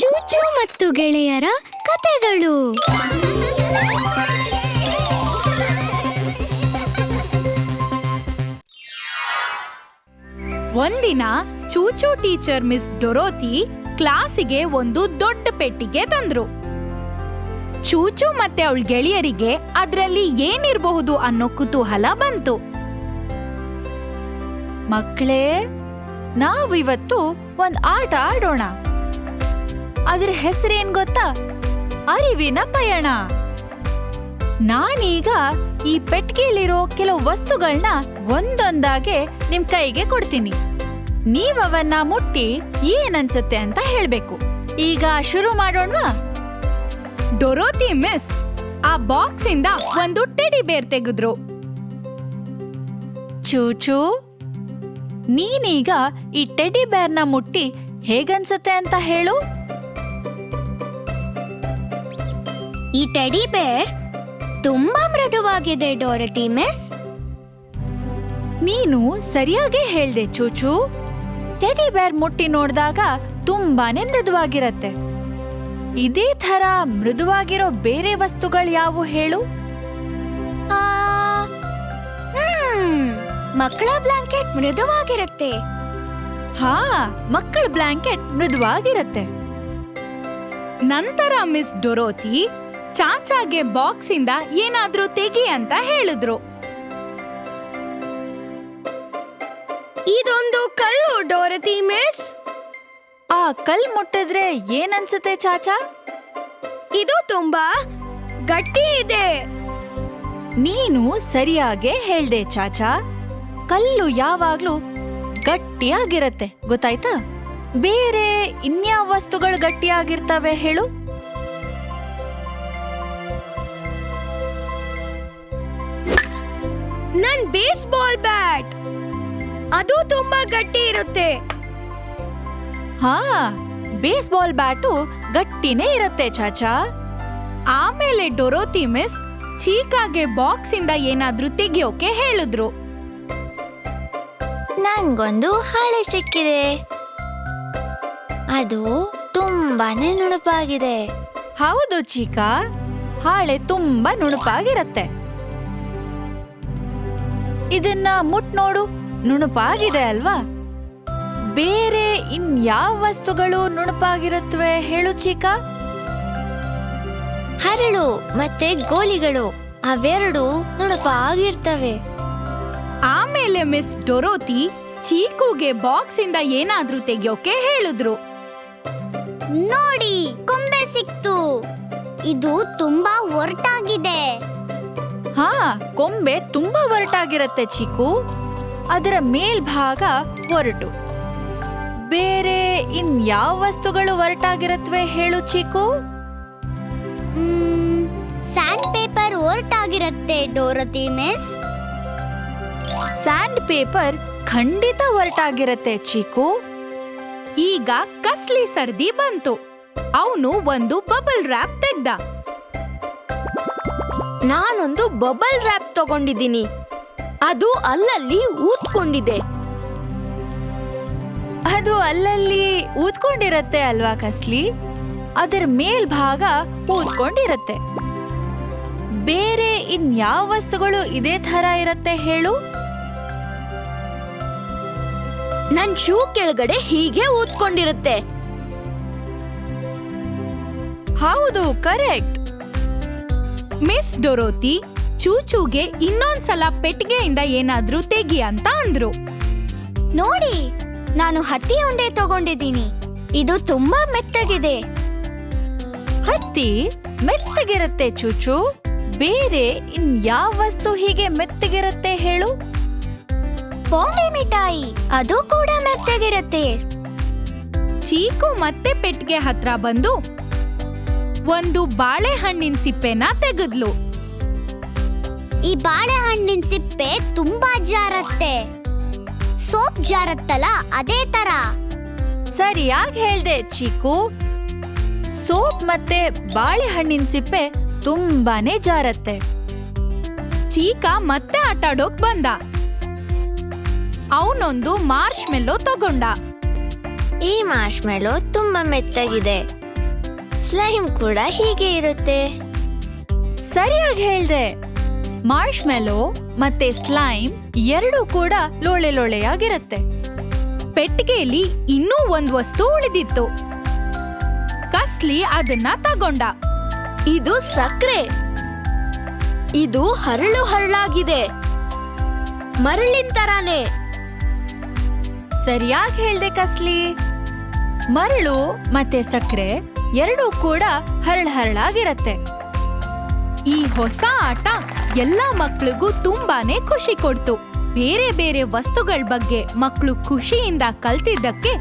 ಚೂಚು ಮತ್ತು ಗೆಳೆಯರ ಕತೆಗಳು. ಒಂದಿನ ಚೂಚು ಟೀಚರ್ ಮಿಸ್ ಡೊರೋತಿ ಕ್ಲಾಸಿಗೆ ಒಂದು ದೊಡ್ಡ ಪೆಟ್ಟಿಗೆ ತಂದ್ರು. ಚೂಚು ಮತ್ತೆ ಅವಳ ಗೆಳೆಯರಿಗೆ ಅದರಲ್ಲಿ ಏನಿರಬಹುದು ಅನ್ನೋ ಕುತೂಹಲ ಬಂತು. ಮಕ್ಕಳೇ, ನಾವಿವತ್ತು ಒಂದ್ ಆಟ ಆಡೋಣ. ಅದ್ರ ಹೆಸರೇನ್ ಗೊತ್ತಾ? ಅರಿವಿನ ಪಯಣ. ನಾನೀಗ ಈ ಪೆಟ್ಟಿಗೆಯಲ್ಲಿರೋ ಕೆಲವು ವಸ್ತುಗಳನ್ನ ಒಂದೊಂದಾಗೆ ನಿಮ್ ಕೈಗೆ ಕೊಡ್ತೀನಿ. ನೀವವನ್ನ ಮುಟ್ಟಿ ಏನನ್ಸುತ್ತೆ ಅಂತ ಹೇಳ್ಬೇಕು. ಈಗ ಶುರು ಮಾಡೋಣವಾ? ಡೊರೋತಿ ಮಿಸ್, ಆ ಬಾಕ್ಸ್ ಇಂದ ಒಂದು ಟೆಡಿ ಬೇರ್ ತೆಗೆದ್ರು. ಚೂಚು, ನೀನೀಗ ಈ ಟೆಡಿ ಬೇರ್ನ ಮುಟ್ಟಿ ಹೇಗನ್ಸುತ್ತೆ ಅಂತ ಹೇಳು. ಈ ಟೆಡಿ ಬೇರ್ ತುಂಬಾ ಮೃದುವಾಗಿದೆ ಡೋರತಿ ಮಿಸ್. ನೀನು ಸರಿಯಾಗಿ ಹೇಳ್ದೆ ಚೂಚು. ಟೆಡಿ ಬೇರ್ ಮುಟ್ಟಿ ನೋಡಿದಾಗ ತುಂಬಾನೇ ಮೃದುವಾಗಿರತ್ತೆ. ಇದೇ ತರ ಮೃದುವಾಗಿರೋ ಬೇರೆ ವಸ್ತುಗಳು ಯಾವು ಹೇಳು? ಮಕ್ಕಳ ಬ್ಲಾಂಕೆಟ್ ಮೃದುವಾಗಿರುತ್ತೆ. ಹಾ ಮಕ್ಕಳ ಬ್ಲಾಂಕೆಟ್ ಮೃದುವಾಗಿರತ್ತೆ. ನಂತರ ಮಿಸ್ ಡೊರೋತಿ ಚಾಚಾಗೆ ಬಾಕ್ಸ್ ಇಂದ ಏನಾದ್ರೂ ತೆಗಿ ಅಂತ ಹೇಳಿದ್ರು. ಇದೊಂದು ಕಲ್ಲು ಡೋರತಿ ಮಿಸ್. ಆ ಕಲ್ ಮುಟ್ಟಿದ್ರೆ ಏನನ್ಸುತ್ತೆ ಚಾಚಾ? ಇದು ತುಂಬಾ ಗಟ್ಟಿ ಇದೆ. ನೀನು ಸರಿಯಾಗೆ ಹೇಳ್ದೆ ಚಾಚಾ. ಕಲ್ಲು ಯಾವಾಗ್ಲೂ ಗಟ್ಟಿಯಾಗಿರತ್ತೆ ಗೊತ್ತಾಯ್ತಾ? ಬೇರೆ ಇನ್ಯಾವ ವಸ್ತುಗಳು ಗಟ್ಟಿಯಾಗಿರ್ತವೆ ಹೇಳು? ನನ್ ಬೇಸ್ಬಾಲ್ ಬ್ಯಾಟ್ ಅದು ತುಂಬಾ ಗಟ್ಟಿ ಇರುತ್ತೆ. ಹಾ ಬೇಸ್ಬಾಲ್ ಬ್ಯಾಟು ಗಟ್ಟಿನೇ ಇರುತ್ತೆ ಚಾಚಾ. ಆಮೇಲೆ ಡೊರೋತಿ ಮಿಸ್ ಚೀಕಾಗೆ ಬಾಕ್ಸ್ ಇಂದ ಏನಾದ್ರೂ ತೆಗಿಯೋಕೆ ಹೇಳಿದ್ರು. ನನ್ಗೊಂದು ಹಾಳೆ ಸಿಕ್ಕಿದೆ. ಅದು ತುಂಬಾನೇ ನುಣುಪಾಗಿದೆ. ಹೌದು ಚೀಕಾ ಹಾಳೆ ತುಂಬಾ ನುಣುಪಾಗಿರತ್ತೆ. ಇದನ್ನ ಮುಟ್ ನೋಡು ನುಣುಪಾಗಿದೆ ಅಲ್ವಾ? ಬೇರೆ ಇನ್ಯಾವ ವಸ್ತುಗಳು ನುಣುಪಾಗಿರುತ್ತವೆ ಹೇಳು ಚೀಕಾ? ಹರಳು ಮತ್ತೆ ಗೋಲಿಗಳು ಅವೆರಡು ನುಣುಪಾಗಿರ್ತವೆ. ಆಮೇಲೆ ಮಿಸ್ ಡೊರೋತಿ ಚೀಕುಗೆ ಬಾಕ್ಸ್ ಇಂದ ಏನಾದ್ರೂ ತೆಗಿಯೋಕೆ ಹೇಳಿದ್ರು. ನೋಡಿ ಕೊಂಬೆ ಸಿಕ್ತು. ಇದು ತುಂಬಾ ಒರಟಾಗಿದೆ. ಹಾ ಕೊಂಬೆ ತುಂಬಾ ಒರಟಾಗಿರತ್ತೆ ಚೀಕು. ಅದರ ಮೇಲ್ಭಾಗ ಒರಟು. ಬೇರೆ ಇನ್ಯಾವ ವಸ್ತುಗಳು ಒರಟಾಗಿರತ್ವೆ ಹೇಳು ಚೀಕು? ಸ್ಯಾಂಡ್ ಪೇಪರ್ ಒರಟಾಗಿರುತ್ತೆ ಡೋರತಿ ಮಿಸ್. ಸ್ಯಾಂಡ್ ಪೇಪರ್ ಖಂಡಿತ ಒರಟಾಗಿರತ್ತೆ ಚೀಕು. ಈಗ ಕಸ್ಲಿ ಸರ್ದಿ ಬಂತು. ಅವನು ಒಂದು ಬಬಲ್ ರ್ಯಾಪ್ ತೆಗ್ದ. ನಾನೊಂದು ಬಬಲ್ ರ್ಯಾಪ್ ತಗೊಂಡಿದ್ದೀನಿ. ಅದು ಅಲ್ಲಲ್ಲಿ ಊದ್ಕೊಂಡಿದೆ. ಅದು ಅಲ್ಲಲ್ಲಿ ಊದ್ಕೊಂಡಿರತ್ತೆ ಅಲ್ವಾ ಕಸ್ಲಿ? ಅದರ ಮೇಲ್ಭಾಗ ಊದ್ಕೊಂಡಿರತ್ತೆ. ಬೇರೆ ಇನ್ಯಾವ ವಸ್ತುಗಳು ಇದೇ ಥರ ಇರತ್ತೆ ಹೇಳು? ನನ್ ಶೂ ಕೆಳಗಡೆ ಹೀಗೆ ಊದ್ಕೊಂಡಿರುತ್ತೆ. ಹೌದು ಕರೆಕ್ಟ್. ಮಿಸ್ ಡೊರೋತಿ ಚೂಚೂಗೆ ಇನ್ನೊಂದ್ಸಲ ಪೆಟ್ಟಿಗೆಯಿಂದ ಏನಾದ್ರೂ ತೆಗಿ ಅಂತ ಅಂದ್ರು. ನೋಡಿ ನಾನು ಹತ್ತಿ ಉಂಡೆ ತಗೊಂಡಿದ್ದೀನಿ. ಇದು ತುಂಬಾ ಮೆತ್ತಗಿದೆ. ಹತ್ತಿ ಮೆತ್ತಗಿರುತ್ತೆ ಚೂಚು? ಬೇರೆ ಇನ್ ಯಾವ ವಸ್ತು ಹೀಗೆ ಮೆತ್ತಗಿರತ್ತೆ ಹೇಳು? ಬಾಂಬೆ ಮಿಠಾಯಿ. ಅದು ಕೂಡ ಮೆತ್ತಗಿರುತ್ತೆ. ಚೀಕು ಮತ್ತೆ ಪೆಟ್ಟಿಗೆ ಹತ್ರ ಬಂದು ಒಂದು ಬಾಳೆಹಣ್ಣಿನ ಸಿಪ್ಪೆನ ತೆಗೆದ್ಲು. ಈ ಬಾಳೆಹಣ್ಣಿನ ಸಿಪ್ಪೆ ತುಂಬಾ ಜಾರತ್ತೆ. ಸೋಪ್ ಜಾರತ್ತಲ್ಲ ಅದೇ ತರ. ಸರಿಯಾಗಿ ಹೇಳ್ದೆ ಚೀಕು. ಸೋಪ್ ಮತ್ತೆ ಬಾಳೆಹಣ್ಣಿನ ಸಿಪ್ಪೆ ತುಂಬಾನೇ ಜಾರತ್ತೆ. ಚೀಕ ಮತ್ತೆ ಆಟಾಡೋಕ್ ಬಂದ. ಅವನೊಂದು ಮಾರ್ಷ್ ಮೆಲ್ಲೋ ತಗೊಂಡ. ಈ ಮಾರ್ಶ್ಮೆಲೋ ತುಂಬಾ ಮೆತ್ತಗಿದೆ. ಸ್ಲೈಮ್ ಕೂಡ ಹೀಗೆ ಇರುತ್ತೆ. ಸರಿಯಾಗಿ ಹೇಳ್ದೆ. ಮಾರ್ಷ್ ಮೆಲೋ ಮತ್ತೆ ಸ್ಲೈಮ್ ಎರಡೂ ಕೂಡ ಲೋಳೆ ಲೋಳೆಯಾಗಿರುತ್ತೆ. ಪೆಟ್ಟಿಗೆಯಲ್ಲಿ ಇನ್ನೂ ಒಂದು ವಸ್ತು ಉಳಿದಿತ್ತು. ಕಸ್ಲಿ ಅದನ್ನ ತಗೊಂಡ. ಇದು ಸಕ್ಕರೆ ಇದು ಹರಳು ಹರಳಾಗಿದೆ. ಮರಳಿನ ತರಾನೇ. ಸರಿಯಾಗಿ ಹೇಳ್ದೆ ಕಸ್ಲಿ. ಮರಳು ಮತ್ತೆ ಸಕ್ಕರೆ ಎರಡೂ ಕೂಡ ಹರಳ ಹರಳಾಗಿರತ್ತೆ. ಈ ಹೊಸ ಆಟ ಎಲ್ಲಾ ಮಕ್ಳಿಗೂ ತುಂಬಾನೇ ಖುಷಿ ಕೊಡ್ತು. ಬೇರೆ ಬೇರೆ ವಸ್ತುಗಳ ಬಗ್ಗೆ ಮಕ್ಕಳು ಖುಷಿಯಿಂದ ಕಲ್ತಿದ್ದಕ್ಕೆ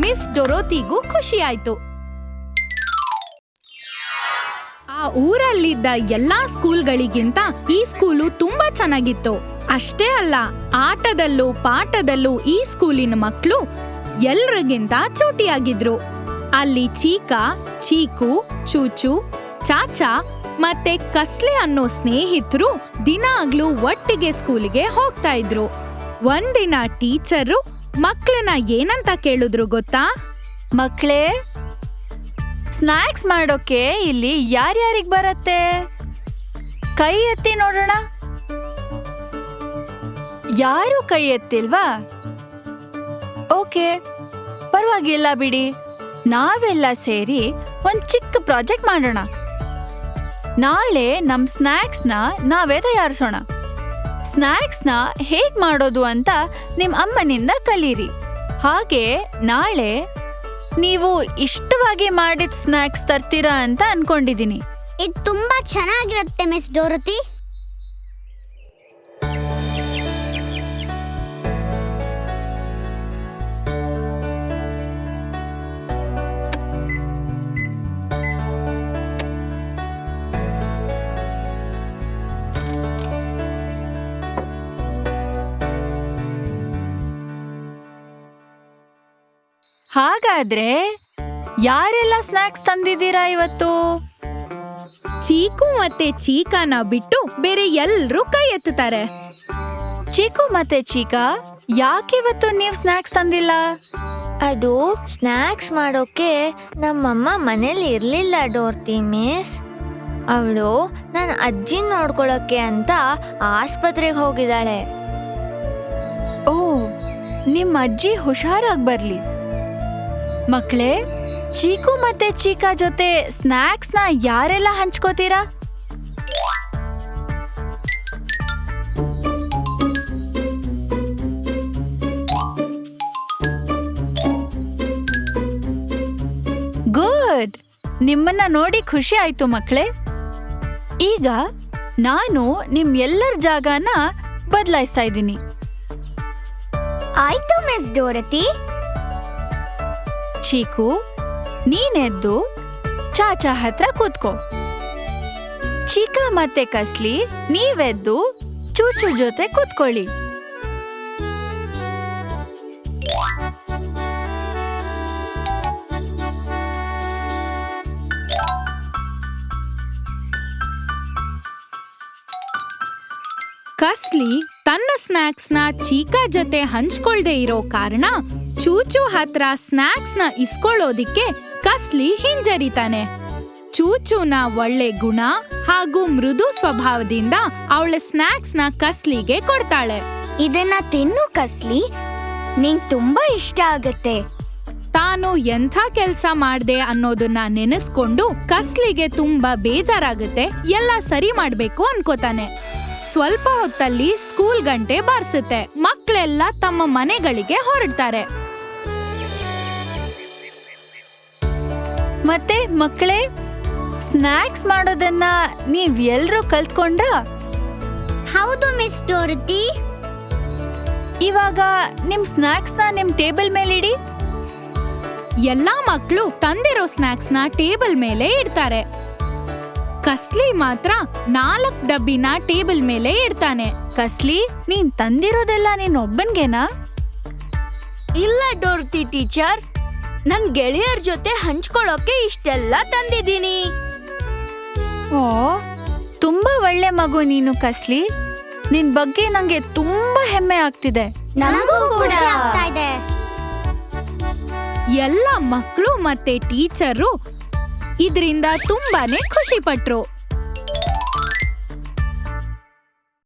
ಮಿಸ್ ಡೊರೋತಿಗೂ ಖುಷಿ ಆಯ್ತು ಊರಲ್ಲಿದ್ದ ಎಲ್ಲಾ ಸ್ಕೂಲ್ಗಳಿಗಿಂತ ಈ ಸ್ಕೂಲು ತುಂಬಾ ಚೆನ್ನಾಗಿತ್ತು. ಅಷ್ಟೇ ಅಲ್ಲ, ಆಟದಲ್ಲೂ ಪಾಠದಲ್ಲೂ ಈ ಸ್ಕೂಲಿನ ಮಕ್ಕಳು ಎಲ್ರಿಗಿಂತ ಚೂಟಿಯಾಗಿದ್ರು. ಅಲ್ಲಿ ಚೀಕಾ, ಚೀಕು, ಚೂಚು, ಚಾಚಾ ಮತ್ತೆ ಕಸ್ಲೆ ಅನ್ನೋ ಸ್ನೇಹಿತರು ದಿನಾಗ್ಲೂ ಒಟ್ಟಿಗೆ ಸ್ಕೂಲಿಗೆ ಹೋಗ್ತಾ ಇದ್ರು. ಒಂದಿನ ಟೀಚರು ಮಕ್ಕಳನ್ನ ಏನಂತ ಕೇಳಿದ್ರು ಗೊತ್ತಾ? ಮಕ್ಳೇ ಸ್ನ್ಯಾಕ್ಸ್ ಮಾಡೋಕೆ ಇಲ್ಲಿ ಯಾರ್ಯಾರಿಗೆ ಬರತ್ತೆ? ಕೈ ಎತ್ತಿ ನೋಡೋಣ. ಯಾರು ಕೈ ಎತ್ತಿಲ್ವಾ? ಓಕೆ, ಪರವಾಗಿಲ್ಲ ಬಿಡಿ. ನಾವೆಲ್ಲ ಸೇರಿ ಒಂದ್ ಚಿಕ್ಕ ಪ್ರಾಜೆಕ್ಟ್ ಮಾಡೋಣ. ನಾಳೆ ನಮ್ ಸ್ನ್ಯಾಕ್ಸ್ನ ನಾವೇ ತಯಾರಿಸೋಣ. ಸ್ನ್ಯಾಕ್ಸ್ನ ಹೇಗ್ ಮಾಡೋದು ಅಂತ ನಿಮ್ ಅಮ್ಮನಿಂದ ಕಲೀರಿ. ಹಾಗೆ ನಾಳೆ ನೀವು ಇಷ್ಟವಾಗಿ ಮಾಡಿದ ಸ್ನ್ಯಾಕ್ಸ್ ತರ್ತೀರಾ ಅಂತ ಅನ್ಕೊಂಡಿದ್ದೀನಿ ಇದು ತುಂಬಾ ಚೆನ್ನಾಗಿರುತ್ತೆ ಮಿಸ್ ಡೋರತಿ. ಹಾಗಾದ್ರೆ ಯಾರೆಲ್ಲ ಸ್ನಾಕ್ಸ್ ತಂದಿದ್ದೀರಾ ಇವತ್ತು? ಚೀಕು ಮತ್ತೆ ಚೀಕಾನ ಬಿಟ್ಟು ಬೇರೆ ಎಲ್ರೂ ಕೈ ಎತ್ತುತ್ತಾರೆ. ಚೀಕು ಮತ್ತೆ ಚೀಕಾ ಯಾಕಿವತ್ತು ನೀವು ಸ್ನಾಕ್ಸ್ ತಂದಿಲ್ಲ? ಅದು ಸ್ನ್ಯಾಕ್ಸ್ ಮಾಡೋಕೆ ನಮ್ಮಮ್ಮ ಮನೇಲಿ ಇರಲಿಲ್ಲ ಡೋರ್ತಿ ಮಿಸ್. ಅವಳು ನನ್ನ ಅಜ್ಜಿನ ನೋಡ್ಕೊಳಕ್ಕೆ ಅಂತ ಆಸ್ಪತ್ರೆಗೆ ಹೋಗಿದ್ದಾಳೆ. ಓ ನಿಮ್ಮ ಅಜ್ಜಿ ಹುಷಾರಾಗಿ ಬರ್ಲಿ. ಮಕ್ಳೇ ಚೀಕು ಮತ್ತೆ ಚೀಕಾ ಜೊತೆ ಸ್ನ್ಯಾಕ್ಸ್ನ ಯಾರೆಲ್ಲ ಹಂಚ್ಕೋತೀರಾ? ಗುಡ್! ನಿಮ್ಮನ್ನ ನೋಡಿ ಖುಷಿ ಆಯ್ತು ಮಕ್ಕಳೇ ಈಗ ನಾನು ನಿಮ್ ಎಲ್ಲರ ಜಾಗನ ಬದಲಾಯಿಸ್ತಾ ಇದ್ದೀನಿ. ಆಯ್ತು ಮಿಸ್ ಡೋರತಿ. ಚೀಕು ನೀನೆದ್ದು ಚಾಚಾ ಹತ್ರ ಕೂತ್ಕೋ. ಚೀಕ ಮತ್ತೆ ಕಸ್ಲಿ, ನೀವೆದ್ದು ಚೂಚು ಜೊತೆ ಕೂತ್ಕೊಳ್ಳಿ. ಕಸ್ಲಿ ತನ್ನ ಸ್ನ್ಯಾಕ್ಸ್ನ ಚೀಕಾ ಜೊತೆ ಹಂಚ್ಕೊಳ್ದೆ ಇರೋ ಕಾರಣ ಚೂಚು ಹತ್ರ ಸ್ನ್ಯಾಕ್ಸ್ನ ಇಸ್ಕೊಳ್ಳೋದಿಕ್ಕೆ ಕಸ್ಲಿ ಹಿಂಜರಿತಾನೆ. ಚೂಚೂನ ಒಳ್ಳೆ ಗುಣ ಹಾಗೂ ಮೃದು ಸ್ವಭಾವದಿಂದ ಅವಳ ನ ಕಸ್ಲಿಗೆ ಕೊಡ್ತಾಳೆ. ಇದನ್ನ ತಿನ್ನು ಕಸ್ಲಿ ನಿಂಗ್ ತುಂಬಾ ಇಷ್ಟ ಆಗತ್ತೆ. ತಾನು ಎಂಥ ಕೆಲ್ಸ ಮಾಡ್ದೆ ಅನ್ನೋದನ್ನ ನೆನೆಸ್ಕೊಂಡು ಕಸ್ಲಿಗೆ ತುಂಬಾ ಬೇಜಾರಾಗುತ್ತೆ ಎಲ್ಲ ಸರಿ ಮಾಡ್ಬೇಕು ಅನ್ಕೋತಾನೆ. ಸ್ವಲ್ಪ ಹೊತ್ತಲ್ಲಿ ಸ್ಕೂಲ್ ಗಂಟೆ ಬಾರಿಸುತ್ತೆ ಮಕ್ಕಳೆಲ್ಲ ತಮ್ಮ ಮನೆಗಳಿಗೆ ಹೊರಡ್ತಾರೆ. ಮತ್ತೆ ಮಕ್ಕಳೇ ಸ್ನ್ಯಾಕ್ಸ್ ಮಾಡೋದನ್ನ ನೀವ್ ಎಲ್ರೂ ಕಲ್ತ್ಕೊಂಡ್ರ? ಹೌದು ಮಿಸ್ ಡೋರತಿ. ಇವಾಗ ನಿಮ್ನ ನಿಮ್ ಟೇಬಲ್ ಮೇಲೆ ಇಡಿ ಎಲ್ಲಾ ಮಕ್ಕಳು ತಂದಿರೋ ಸ್ನ್ಯಾಕ್ಸ್ನ ಟೇಬಲ್ ಮೇಲೆ ಇಡ್ತಾರೆ. ಕಸ್ಲಿ ಮಾತ್ರ ನಾಲ್ಕ್ ಡಬ್ಬಿನ ಟೇಬಲ್ ಮೇಲೆ ಇಡ್ತಾನೆ. ಕಸ್ಲಿ ನೀನ್ ತಂದಿರೋದೆಲ್ಲ ನೀನ್ ಒಬ್ಬನ್ಗೆನಾ ಇಲ್ಲ ಡೋರ್ತಿ ಟೀಚರ್. ನನ್ ಗೆಳೆಯರ ಜೊತೆ ಹಂಚ್ಕೊಳ್ಳೋಕೆ ಇಷ್ಟೆಲ್ಲ ತಂದಿದ್ದೀನಿ. ಓ ತುಂಬಾ ಒಳ್ಳೆ ಮಗು ನೀನು ಕಸ್ಲಿ. ನಿನ್ ಬಗ್ಗೆ ನಂಗೆ ತುಂಬಾ ಹೆಮ್ಮೆ ಆಗ್ತಿದೆ. ನನಗೂ ಕೂಡ ಆಗ್ತಾ ಇದೆ. ಎಲ್ಲ ಮಕ್ಕಳು ಮತ್ತೆ ಟೀಚರು ಇದರಿಂದ ತುಂಬಾನೇ ಖುಷಿ ಪಟ್ರು.